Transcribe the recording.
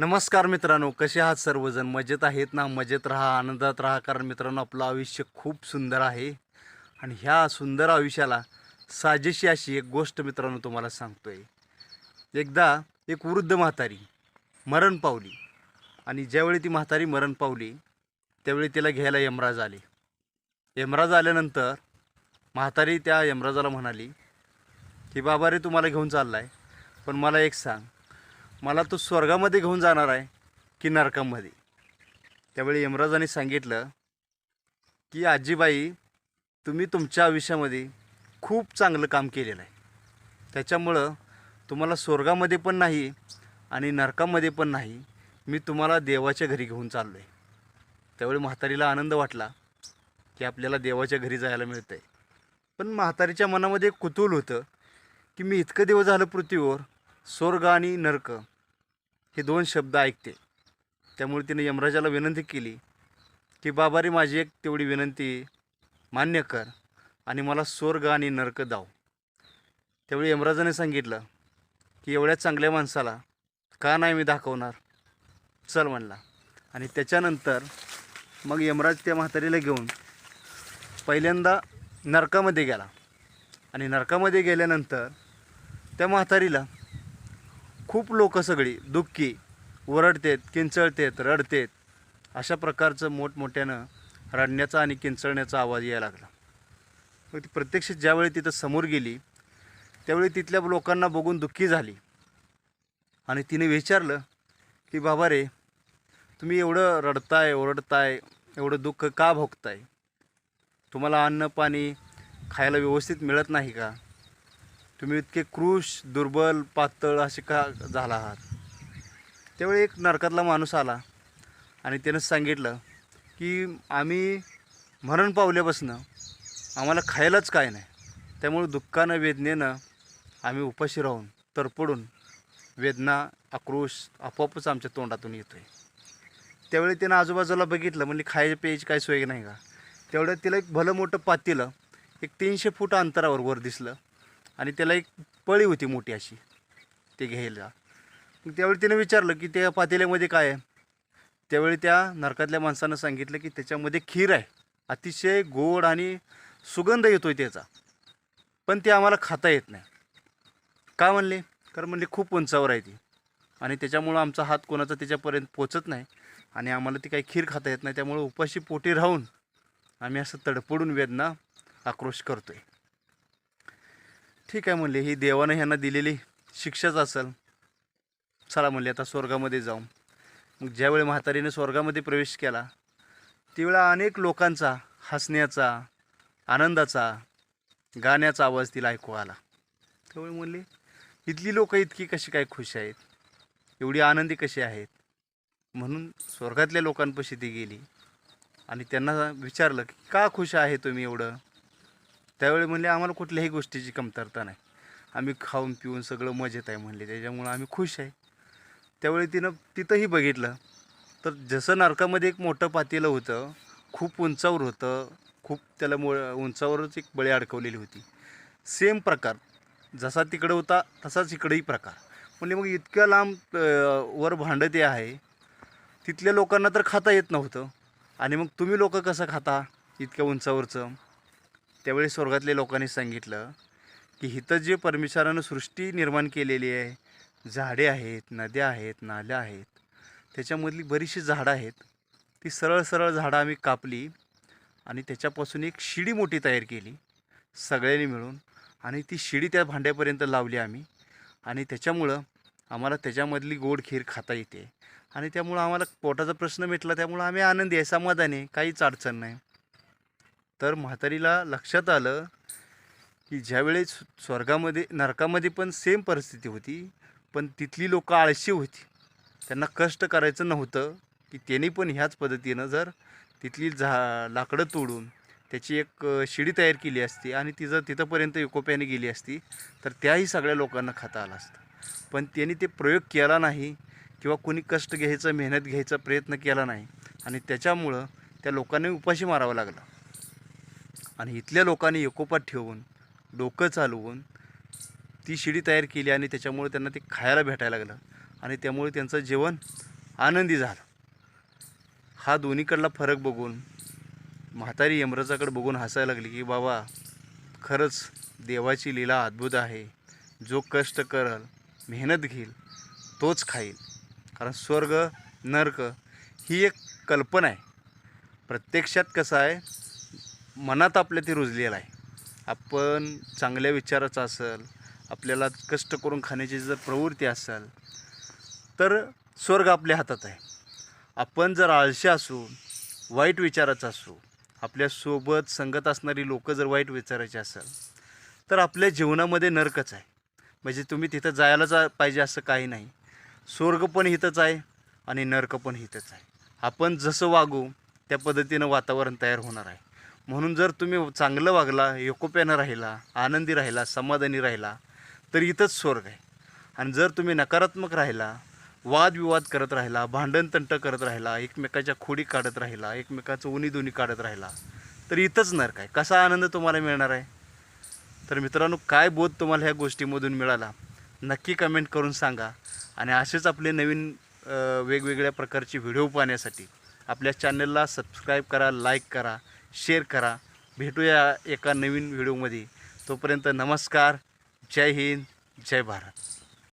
नमस्कार मित्रांनो कसे आहात सर्वजण? मजेत आहेत ना? मजेत राहा आनंदात राहा कारण मित्रांनो आपलं आयुष्य खूप सुंदर आहे. आणि ह्या सुंदर आयुष्याला साजेशी अशी एक गोष्ट मित्रांनो तुम्हाला सांगतोय. एकदा एक वृद्ध म्हातारी मरण पावली. आणि ज्यावेळी ती म्हातारी मरण पावली त्यावेळी तिला घ्यायला यमराज आले. यमराज आल्यानंतर म्हातारी त्या यमराजाला म्हणाली की बाबा रे तू मला घेऊन चाललाय. पण मला एक सांग मला तो स्वर्गामध्ये घेऊन जाणार आहे की नरकामध्ये त्यावेळी यमराजाने सांगितलं की आजीबाई तुम्ही तुमच्या आयुष्यामध्ये खूप चांगलं काम केलेलं आहे. त्याच्यामुळं तुम्हाला स्वर्गामध्ये पण नाही आणि नरकामध्ये पण नाही मी तुम्हाला देवाच्या घरी घेऊन चाललो आहे त्यावेळी म्हातारीला आनंद वाटला की आपल्याला देवाच्या घरी जायला मिळतं आहे पण म्हातारीच्या मनामध्ये कुतूल कुतूहल होतं की मी इतकं दिवस झालं पृथ्वीवर स्वर्ग आणि नरक हे दोन शब्द ऐकते. त्यामुळे तिने यमराजाला विनंती केली की बाबा रे माझी एक तेवढी विनंती मान्य कर आणि मला स्वर्ग आणि नरक दाव. त्यावेळी यमराजाने सांगितलं की एवढ्या चांगल्या माणसाला का नाही मी दाखवणार? चल म्हणला. आणि त्याच्यानंतर मग यमराज त्या म्हातारीला घेऊन पहिल्यांदा नरकामध्ये गेला. आणि नरकामध्ये गेल्यानंतर त्या म्हातारीला खूप लोक सगळी दुःखी ओरडतेत किंचळतेत रडतेत अशा प्रकारचं मोठमोठ्यानं रडण्याचा आणि किंचळण्याचा आवाज यायला लागला. मग ती प्रत्यक्ष ज्यावेळी तिथं समोर गेली त्यावेळी तिथल्या लोकांना बघून दुःखी झाली. आणि तिने विचारलं की बाबा रे तुम्ही एवढं रडताय ओरडताय एवढं दुःख का भोगताय? तुम्हाला अन्न पाणी खायला व्यवस्थित मिळत नाही का? तुम्ही इतके क्रूश दुर्बल पातळ असे का झाला आहात? त्यावेळी एक नरकातला माणूस आला आणि त्यानं सांगितलं की आम्ही मरण पावल्यापासनं आम्हाला खायलाच काय नाही. त्यामुळे दुःखानं वेदनेनं आम्ही उपाशी राहून तरपडून वेदना आक्रोश आपोआपच आमच्या तोंडातून येतो आहे त्यावेळी त्यानं आजूबाजूला बघितलं म्हणजे खायच्या प्यायची काय सोय नाही का? तेवढं तिला एक भलं मोठं पातेलं एक तीनशे फूट अंतरावर वर दिसलं. आणि त्याला एक पळी होती मोठी अशी. ते घ्यायला. मग त्यावेळी तिने विचारलं की त्या पातेल्यामध्ये काय आहे? त्यावेळी त्या नरकातल्या माणसानं सांगितलं की त्याच्यामध्ये खीर आहे. अतिशय गोड आणि सुगंध येतो आहे त्याचा. पण ते आम्हाला खाता येत नाही. का म्हणले? कारण म्हणले खूप उंचावर आहे ती. आणि त्याच्यामुळं आमचा हात कोणाचा त्याच्यापर्यंत पोचत नाही. आणि आम्हाला ती काही खीर खाता येत नाही. त्यामुळं उपाशी पोटी राहून आम्ही असं तडपडून वेदना आक्रोश करतो आहे ठीक आहे म्हणले ही देवानं ह्यांना दिलेली शिक्षाच असेल. चला म्हणले आता स्वर्गामध्ये जाऊ मग ज्यावेळी म्हातारीने स्वर्गामध्ये प्रवेश केला त्यावेळा अनेक लोकांचा हसण्याचा आनंदाचा गाण्याचा आवाज तिला ऐकू आला. त्यावेळी म्हणले इथली लोकं इतकी कशी काय खुश आहेत? एवढी आनंदी कशी आहेत? म्हणून स्वर्गातल्या लोकांपाशी ती गेली आणि त्यांना विचारलं की का खुश आहे तुम्ही एवढं? त्यावेळी म्हणले आम्हाला कुठल्याही गोष्टीची कमतरता नाही. आम्ही खाऊन पिऊन सगळं मजेत आहे म्हणले. त्याच्यामुळं आम्ही खुश आहे. त्यावेळी तिनं तिथंही बघितलं. तर जसं नरकामध्ये एक मोठं पातेलं होतं खूप उंचावर होतं खूप त्याला मो उंचावरच एक बळी अडकवलेली होती. सेम प्रकार. जसा तिकडं होता तसाच इकडेही प्रकार. म्हणजे मग इतक्या लांब वर भांडं ते आहे. तिथल्या लोकांना तर खाता येत नव्हतं. आणि मग तुम्ही लोक कसं खाता इतक्या उंचावरचं? त्यावेळी स्वर्गातल्या लोकांनी सांगितलं की इथं जे परमेश्वरानं सृष्टी निर्माण केलेली आहे झाडे आहेत नद्या आहेत नाल्या आहेत त्याच्यामधली बरीचशी झाडं आहेत ती सरळ सरळ झाडं आम्ही कापली आणि त्याच्यापासून एक शिडी मोठी तयार केली सगळ्यांनी मिळून. आणि ती शिडी त्या भांड्यापर्यंत लावली आम्ही. आणि त्याच्यामुळं आम्हाला त्याच्यामधली गोड खीर खाता येते. आणि त्यामुळं आम्हाला पोटाचा प्रश्न मिटला त्यामुळं आम्ही आनंदी आहे समाधानी आहे काहीच अडचण नाही. तर म्हातारीला लक्षात आलं की ज्यावेळेस स्वर्गामध्ये नरकामध्ये पण सेम परिस्थिती होती पण तिथली लोकं आळशी होती. त्यांना कष्ट करायचं नव्हतं की त्यांनी पण ह्याच पद्धतीनं जर तिथली झा लाकडं तोडून त्याची एक शिडी तयार केली असती आणि ती जर तिथंपर्यंत एकोप्याने गेली असती तर त्याही सगळ्या लोकांना खाता आलं असतं. पण त्यांनी ते प्रयोग केला नाही किंवा कोणी कष्ट घ्यायचा मेहनत घ्यायचा प्रयत्न केला नाही. आणि त्याच्यामुळं त्या लोकांनी उपाशी मारावं लागलं. आणि इथल्या लोकांनी एकोपात ठेवून डोकं चालवून ती शिडी तयार केली आणि त्याच्यामुळे त्यांना ते खायला भेटायला लागलं. आणि त्यामुळे त्यांचं जेवण आनंदी झालं. हा दोन्हीकडला फरक बघून म्हातारी यमराजाकडे बघून हसायला लागली की बाबा खरंच देवाची लीला अद्भुत आहे. जो कष्ट करल मेहनत घेईल तोच खाईल. कारण स्वर्ग नर्क ही एक कल्पना आहे. प्रत्यक्षात कसं आहे मनात आपल्या ते रुजलेलं आहे. आपण चांगल्या विचाराचं असेल आपल्याला कष्ट करून खाण्याची जर प्रवृत्ती असेल तर स्वर्ग आपल्या हातात आहे. आपण जर आळशी असू वाईट विचाराचं असू आपल्यासोबत संगत असणारी लोकं जर वाईट विचाराची असेल तर आपल्या जीवनामध्ये नरकच आहे. म्हणजे तुम्ही तिथं जायला जा पाहिजे असं काही नाही. स्वर्ग पण इथंच आहे आणि नरक पण इथंच आहे. आपण जसं वागू त्या पद्धतीनं वातावरण तयार होणार आहे. म्हणून जर तुम्ही चांगलं वागला एकोप्यानं राहिला आनंदी राहिला समाधानी राहिला तर इथंच स्वर्ग आहे. आणि जर तुम्ही नकारात्मक राहिला वादविवाद करत राहिला भांडणतंट करत राहिला एकमेकाच्या खोडी काढत राहिला एकमेकाचं उनी दोन्ही काढत राहिला तर इथंच नरक आहे. कसा आनंद तुम्हाला मिळणार आहे? तर मित्रांनो काय बोध तुम्हाला ह्या गोष्टीमधून मिळाला? नक्की कमेंट करून सांगा. आणि असेच आपले नवीन वेगवेगळ्या प्रकारचे व्हिडिओ पाहण्यासाठी आपल्या चॅनलला सबस्क्राईब करा लाईक करा. शेअर करा. भेटूया एका नवीन व्हिडिओमध्ये. तोपर्यंत नमस्कार. जय हिंद. जय भारत.